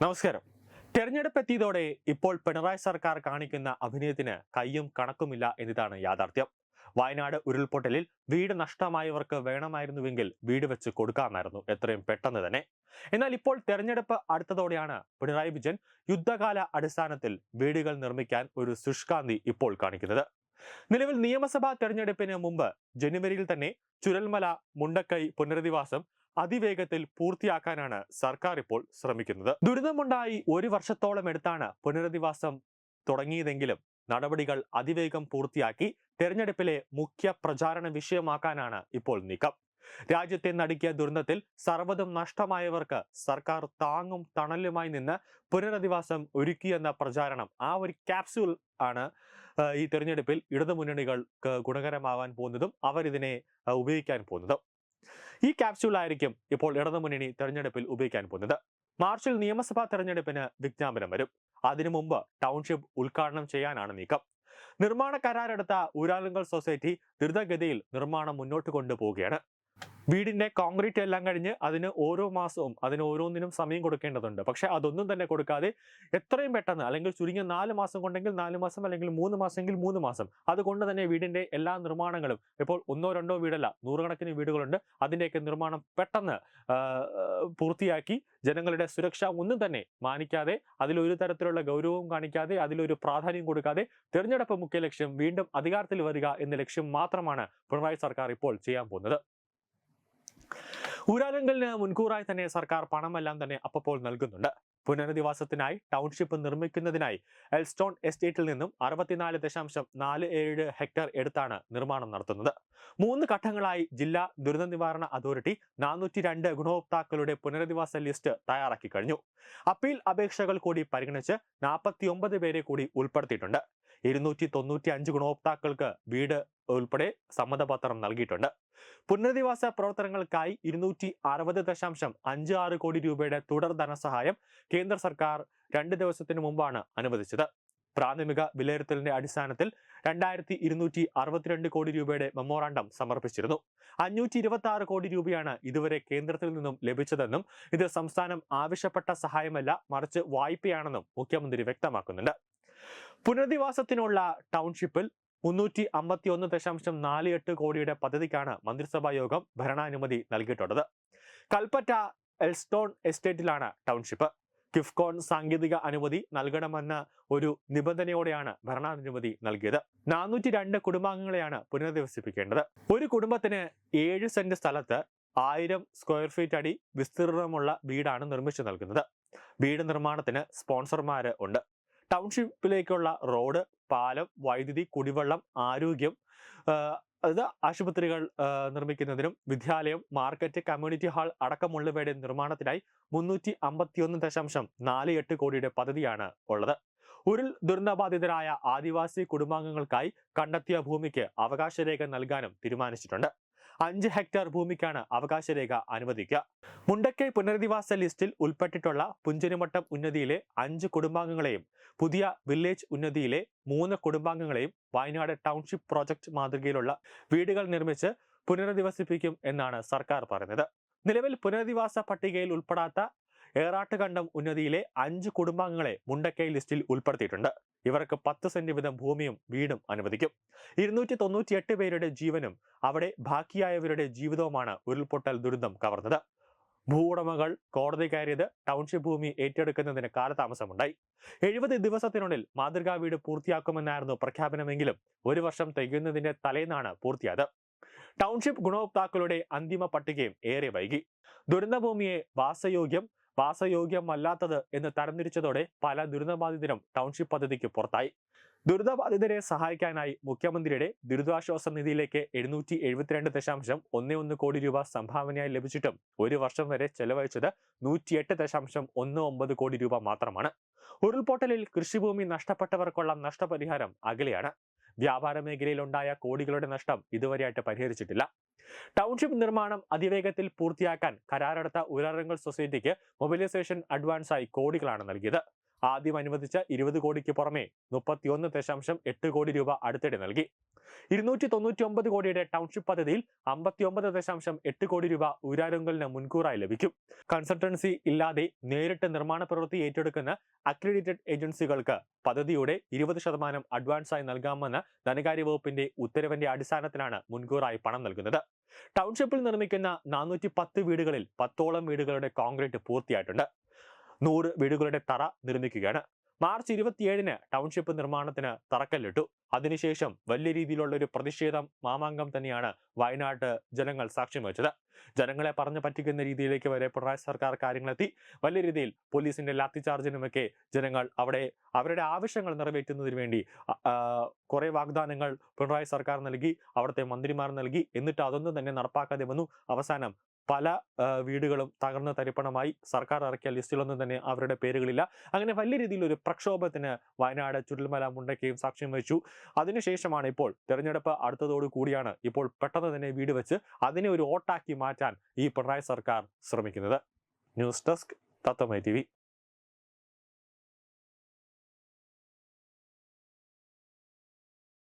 നമസ്കാരം. തെരഞ്ഞെടുപ്പ് എത്തിയതോടെ ഇപ്പോൾ പിണറായി സർക്കാർ കാണിക്കുന്ന അഭിനയത്തിന് കയ്യും കണക്കുമില്ല എന്നതാണ് യാഥാർത്ഥ്യം. വയനാട് ഉരുൾപൊട്ടലിൽ വീട് നഷ്ടമായവർക്ക് വേണമായിരുന്നുവെങ്കിൽ വീട് വെച്ച് കൊടുക്കാമായിരുന്നു. എത്രയും പെട്ടെന്ന് തന്നെ. എന്നാൽ ഇപ്പോൾ തെരഞ്ഞെടുപ്പ് അടുത്തതോടെയാണ് പിണറായി വിജയൻ യുദ്ധകാല അടിസ്ഥാനത്തിൽ വീടുകൾ നിർമ്മിക്കാൻ ഒരു ശുഷ്കാന്തി ഇപ്പോൾ കാണിക്കുന്നത്. നിലവിൽ നിയമസഭാ തെരഞ്ഞെടുപ്പിന് മുമ്പ് ജനുവരിയിൽ തന്നെ ചുരൽമല മുണ്ടക്കൈ പുനരധിവാസം അതിവേഗത്തിൽ പൂർത്തിയാക്കാനാണ് സർക്കാർ ഇപ്പോൾ ശ്രമിക്കുന്നത്. ദുരിതമുണ്ടായി ഒരു വർഷത്തോളം എടുത്താണ് പുനരധിവാസം തുടങ്ങിയതെങ്കിലും നടപടികൾ അതിവേഗം പൂർത്തിയാക്കി തെരഞ്ഞെടുപ്പിലെ മുഖ്യ പ്രചാരണ വിഷയമാക്കാനാണ് ഇപ്പോൾ നീക്കം. രാജ്യത്തെ നടുക്കിയ ദുരന്തത്തിൽ സർവതും നഷ്ടമായവർക്ക് സർക്കാർ താങ്ങും തണലുമായി നിന്ന് പുനരധിവാസം ഒരുക്കിയെന്ന പ്രചാരണം ആ ഒരു ക്യാപ്സ്യൂൾ ആണ് ഈ തെരഞ്ഞെടുപ്പിൽ ഇടതുമുന്നണികൾക്ക് ഗുണകരമാവാൻ പോകുന്നതും അവരിതിനെ ഉപയോഗിക്കാൻ പോകുന്നതും. ഈ ക്യാപ്സ്യൂൾ ആയിരിക്കും ഇപ്പോൾ ഇടതുമുന്നണി തെരഞ്ഞെടുപ്പിൽ ഉപയോഗിക്കാൻ പോകുന്നത്. മാർച്ചിൽ നിയമസഭാ തെരഞ്ഞെടുപ്പിന് വിജ്ഞാപനം വരും. അതിനു മുമ്പ് ടൗൺഷിപ്പ് ഉദ്ഘാടനം ചെയ്യാനാണ് നീക്കം. നിർമ്മാണ കരാറെടുത്ത ഊരാളുങ്കൽ സൊസൈറ്റി ദ്രുതഗതിയിൽ നിർമ്മാണം മുന്നോട്ട് കൊണ്ടുപോവുകയാണ്. വീടിന്റെ കോൺക്രീറ്റ് എല്ലാം കഴിഞ്ഞ് അതിന് ഓരോ മാസവും അതിന് ഓരോന്നിനും സമയം കൊടുക്കേണ്ടതുണ്ട്. പക്ഷെ അതൊന്നും തന്നെ കൊടുക്കാതെ എത്രയും പെട്ടെന്ന് അല്ലെങ്കിൽ ചുരുങ്ങിയ നാല് മാസം കൊണ്ടെങ്കിൽ നാല് മാസം അല്ലെങ്കിൽ മൂന്ന് മാസമെങ്കിൽ മൂന്ന് മാസം അതുകൊണ്ട് തന്നെ വീടിന്റെ എല്ലാ നിർമ്മാണങ്ങളും ഇപ്പോൾ ഒന്നോ രണ്ടോ വീടല്ല നൂറുകണക്കിന് വീടുകളുണ്ട്. അതിന്റെയൊക്കെ നിർമ്മാണം പെട്ടെന്ന് പൂർത്തിയാക്കി ജനങ്ങളുടെ സുരക്ഷ ഒന്നും തന്നെ മാനിക്കാതെ അതിലൊരു തരത്തിലുള്ള ഗൗരവവും കാണിക്കാതെ അതിലൊരു പ്രാധാന്യം കൊടുക്കാതെ തിരഞ്ഞെടുപ്പ് മുഖ്യ ലക്ഷ്യം വീണ്ടും അധികാരത്തിൽ വരിക എന്ന ലക്ഷ്യം മാത്രമാണ് പിണറായി സർക്കാർ ഇപ്പോൾ ചെയ്യാൻ പോകുന്നത്. ഊരാലുങ്കലിന് മുൻകൂറായി തന്നെ സർക്കാർ പണമെല്ലാം തന്നെ അപ്പപ്പോൾ നൽകുന്നുണ്ട്. പുനരധിവാസത്തിനായി ടൗൺഷിപ്പ് നിർമ്മിക്കുന്നതിനായി എൽസ്റ്റോൺ എസ്റ്റേറ്റിൽ നിന്നും അറുപത്തിനാല് ദശാംശം നാല് ഏഴ് ഹെക്ടർ എടുത്താണ് നിർമ്മാണം നടത്തുന്നത്. മൂന്ന് ഘട്ടങ്ങളായി ജില്ലാ ദുരന്ത നിവാരണ അതോറിറ്റി നാനൂറ്റി രണ്ട് ഗുണഭോക്താക്കളുടെ പുനരധിവാസ ലിസ്റ്റ് തയ്യാറാക്കി കഴിഞ്ഞു. അപ്പീൽ അപേക്ഷകൾ കൂടി പരിഗണിച്ച് നാൽപ്പത്തി ഒമ്പത് പേരെ കൂടി ഉൾപ്പെടുത്തിയിട്ടുണ്ട്. ഇരുന്നൂറ്റി തൊണ്ണൂറ്റി അഞ്ച് ഗുണഭോക്താക്കൾക്ക് വീട് ഉൾപ്പെടെ സമ്മതപത്രം നൽകിയിട്ടുണ്ട്. പുനരധിവാസ പ്രവർത്തനങ്ങൾക്കായി ഇരുന്നൂറ്റി അറുപത് ദശാംശം അഞ്ച് ആറ് കോടി രൂപയുടെ തുടർ ധനസഹായം കേന്ദ്ര സർക്കാർ രണ്ട് ദിവസത്തിനു മുമ്പാണ് അനുവദിച്ചത്. പ്രാഥമിക വിലയിരുത്തലിന്റെ അടിസ്ഥാനത്തിൽ രണ്ടായിരത്തി ഇരുന്നൂറ്റി അറുപത്തിരണ്ട് കോടി രൂപയുടെ മെമ്മോറാണ്ടം സമർപ്പിച്ചിരുന്നു. അഞ്ഞൂറ്റി ഇരുപത്തി ആറ് കോടി രൂപയാണ് ഇതുവരെ കേന്ദ്രത്തിൽ നിന്നും ലഭിച്ചതെന്നും ഇത് സംസ്ഥാനം ആവശ്യപ്പെട്ട സഹായമല്ല മറിച്ച് വായ്പയാണെന്നും മുഖ്യമന്ത്രി വ്യക്തമാക്കുന്നുണ്ട്. പുനരധിവാസത്തിനുള്ള ടൗൺഷിപ്പിൽ മുന്നൂറ്റി അമ്പത്തി ഒന്ന് ദശാംശം നാല് എട്ട് കോടിയുടെ പദ്ധതിക്കാണ് മന്ത്രിസഭാ യോഗം ഭരണാനുമതി നൽകിയിട്ടുള്ളത്. കൽപ്പറ്റ എൽസ്റ്റോൺ എസ്റ്റേറ്റിലാണ് ടൗൺഷിപ്പ്. കിഫ്കോൺ സാങ്കേതിക അനുമതി നൽകണമെന്ന ഒരു നിബന്ധനയോടെയാണ് ഭരണാനുമതി നൽകിയത്. നാനൂറ്റി രണ്ട് കുടുംബാംഗങ്ങളെയാണ് പുനരധിവസിപ്പിക്കേണ്ടത്. ഒരു കുടുംബത്തിന് ഏഴ് സെന്റ് സ്ഥലത്ത് ആയിരം സ്ക്വയർ ഫീറ്റ് അടി വിസ്തീർണമുള്ള വീടാണ് നിർമ്മിച്ചു നൽകുന്നത്. വീട് നിർമ്മാണത്തിന് സ്പോൺസർമാര് ഉണ്ട്. ടൗൺഷിപ്പിലേക്കുള്ള റോഡ് പാലം വൈദ്യുതി കുടിവെള്ളം ആരോഗ്യം അത് ആശുപത്രികൾ നിർമ്മിക്കുന്നതിനും വിദ്യാലയം മാർക്കറ്റ് കമ്മ്യൂണിറ്റി ഹാൾ അടക്കമുള്ളവയുടെ നിർമ്മാണത്തിനായി മുന്നൂറ്റി അമ്പത്തിയൊന്ന് ദശാംശം നാല് എട്ട് കോടിയുടെ പദ്ധതിയാണ് ഉള്ളത്. ഉരുൾ ദുരന്തബാധിതരായ ആദിവാസി കുടുംബാംഗങ്ങൾക്കായി കണ്ടെത്തിയ ഭൂമിക്ക് അവകാശരേഖ നൽകാനും തീരുമാനിച്ചിട്ടുണ്ട്. അഞ്ച് ഹെക്ടർ ഭൂമിക്കാണ് അവകാശരേഖ അനുവദിക്കുക. മുണ്ടക്കൈ പുനരധിവാസ ലിസ്റ്റിൽ ഉൾപ്പെട്ടിട്ടുള്ള പുഞ്ചനിമട്ടം ഉന്നതിയിലെ അഞ്ച് കുടുംബാംഗങ്ങളെയും പുതിയ വില്ലേജ് ഉന്നതിയിലെ മൂന്ന് കുടുംബാംഗങ്ങളെയും വയനാട് ടൗൺഷിപ്പ് പ്രോജക്റ്റ് മാതൃകയിലുള്ള വീടുകൾ നിർമ്മിച്ച് പുനരധിവസിപ്പിക്കും എന്നാണ് സർക്കാർ പറഞ്ഞത് നിലവിൽ പുനരധിവാസ പട്ടികയിൽ ഉൾപ്പെടാത്ത ഏറാട്ടുകണ്ടം ഉന്നതിയിലെ അഞ്ച് കുടുംബാംഗങ്ങളെ മുണ്ടക്കൈ ലിസ്റ്റിൽ ഉൾപ്പെടുത്തിയിട്ടുണ്ട്. ഇവർക്ക് പത്ത് സെന്റ് വീതം ഭൂമിയും വീടും അനുവദിക്കും. ഇരുന്നൂറ്റി തൊണ്ണൂറ്റിയെട്ട് പേരുടെ ജീവനും അവിടെ ബാക്കിയായവരുടെ ജീവിതവുമാണ് ഉരുൾപൊട്ടൽ ദുരന്തം കവർന്നത്. ഭൂവുടമകൾ കോടതി കയറിയത് ടൗൺഷിപ്പ് ഭൂമി ഏറ്റെടുക്കുന്നതിന് കാലതാമസമുണ്ടായി. എഴുപത് ദിവസത്തിനുള്ളിൽ മാതൃകാ വീട് പൂർത്തിയാക്കുമെന്നായിരുന്നു പ്രഖ്യാപനമെങ്കിലും ഒരു വർഷം തികയുന്നതിന്റെ തലേന്നാണ് പൂർത്തിയായത്. ടൗൺഷിപ്പ് ഗുണഭോക്താക്കളുടെ അന്തിമ പട്ടികയും ഏറെ വൈകി. ദുരന്തഭൂമിയെ വാസയോഗ്യം വാസയോഗ്യമല്ലാത്തത് എന്ന് തരംതിരിച്ചതോടെ പല ദുരിതബാധിതരും ടൗൺഷിപ്പ് പദ്ധതിക്ക് പുറത്തായി. ദുരിതബാധിതരെ സഹായിക്കാനായി മുഖ്യമന്ത്രിയുടെ ദുരിതാശ്വാസ നിധിയിലേക്ക് എഴുന്നൂറ്റി എഴുപത്തിരണ്ട് ദശാംശം ഒന്ന് ഒന്ന് കോടി രൂപ സംഭാവനയായി ലഭിച്ചിട്ടും ഒരു വർഷം വരെ ചെലവഴിച്ചത് നൂറ്റിയെട്ട് ദശാംശം ഒന്ന് ഒമ്പത് കോടി രൂപ മാത്രമാണ്. ഉരുൾപൊട്ടലിൽ കൃഷിഭൂമി നഷ്ടപ്പെട്ടവർക്കുള്ള നഷ്ടപരിഹാരം അകലെയാണ്. വ്യാപാര മേഖലയിലുണ്ടായ കോടികളുടെ നഷ്ടം ഇതുവരെയായിട്ട് പരിഹരിച്ചിട്ടില്ല. ടൗൺഷിപ്പ് നിർമ്മാണം അതിവേഗത്തിൽ പൂർത്തിയാക്കാൻ കരാറെടുത്ത ഉയരങ്ങൾ സൊസൈറ്റിക്ക് മൊബിലൈസേഷൻ അഡ്വാൻസായി കോടികളാണ് നൽകിയത്. ആദ്യം അനുവദിച്ച ഇരുപത് കോടിക്ക് പുറമെ മുപ്പത്തിയൊന്ന് ദശാംശം എട്ട് കോടി രൂപ അടുത്തിടെ നൽകി. ഇരുന്നൂറ്റി തൊണ്ണൂറ്റി ഒമ്പത് കോടിയുടെ ടൗൺഷിപ്പ് പദ്ധതിയിൽ അമ്പത്തിയൊമ്പത് ദശാംശം എട്ട് കോടി രൂപ ഊരാരുങ്കലിന് മുൻകൂറായി ലഭിക്കും. കൺസൾട്ടൻസി ഇല്ലാതെ നേരിട്ട് നിർമ്മാണ പ്രവൃത്തി ഏറ്റെടുക്കുന്ന അക്രഡിറ്റഡ് ഏജൻസികൾക്ക് പദ്ധതിയുടെ ഇരുപത് ശതമാനം അഡ്വാൻസായി നൽകാമെന്ന ധനകാര്യ വകുപ്പിന്റെ ഉത്തരവിന്റെ അടിസ്ഥാനത്തിലാണ് മുൻകൂറായി പണം നൽകുന്നത്. ടൗൺഷിപ്പിൽ നിർമ്മിക്കുന്ന നാനൂറ്റി വീടുകളിൽ പത്തോളം വീടുകളുടെ കോൺക്രീറ്റ് പൂർത്തിയായിട്ടുണ്ട്. നൂറ് വീടുകളുടെ തറ നിർമ്മിക്കുകയാണ്. മാർച്ച് ഇരുപത്തിയേഴിന് ടൗൺഷിപ്പ് നിർമ്മാണത്തിന് തറക്കല്ലിട്ടു. അതിനുശേഷം വലിയ രീതിയിലുള്ള ഒരു പ്രതിഷേധം മാമാങ്കം തന്നെയാണ് വയനാട്ട് ജനങ്ങൾ സാക്ഷ്യം വഹിച്ചത്. ജനങ്ങളെ പറഞ്ഞു പറ്റിക്കുന്ന രീതിയിലേക്ക് വരെ പിണറായി സർക്കാർ കാര്യങ്ങളെത്തി. വലിയ രീതിയിൽ പോലീസിന്റെ ലാത്തിചാർജിനുമൊക്കെ ജനങ്ങൾ അവിടെ അവരുടെ ആവശ്യങ്ങൾ നിറവേറ്റുന്നതിന് വേണ്ടി കുറെ വാഗ്ദാനങ്ങൾ പിണറായി സർക്കാർ നൽകി അവിടുത്തെ മന്ത്രിമാർ നൽകി. എന്നിട്ട് അതൊന്നും തന്നെ നടപ്പാക്കാതെ വന്നു. അവസാനം പല വീടുകളും തകർന്ന് തരിപ്പണമായി സർക്കാർ ഇറക്കിയ ലിസ്റ്റിലൊന്നും തന്നെ അവരുടെ പേരുകളില്ല. അങ്ങനെ വലിയ രീതിയിൽ ഒരു പ്രക്ഷോഭത്തിന് വയനാട് ചുരുൾമല മുണ്ടക്കയും സാക്ഷ്യം വഹിച്ചു. അതിനുശേഷമാണ് ഇപ്പോൾ തെരഞ്ഞെടുപ്പ് അടുത്തതോടു കൂടിയാണ് ഇപ്പോൾ പെട്ടെന്ന് തന്നെ വീട് വെച്ച് അതിനെ ഒരു ഓട്ടാക്കി മാറ്റാൻ ഈ പിണറായി സർക്കാർ ശ്രമിക്കുന്നത്. News desk തത്തമൈ T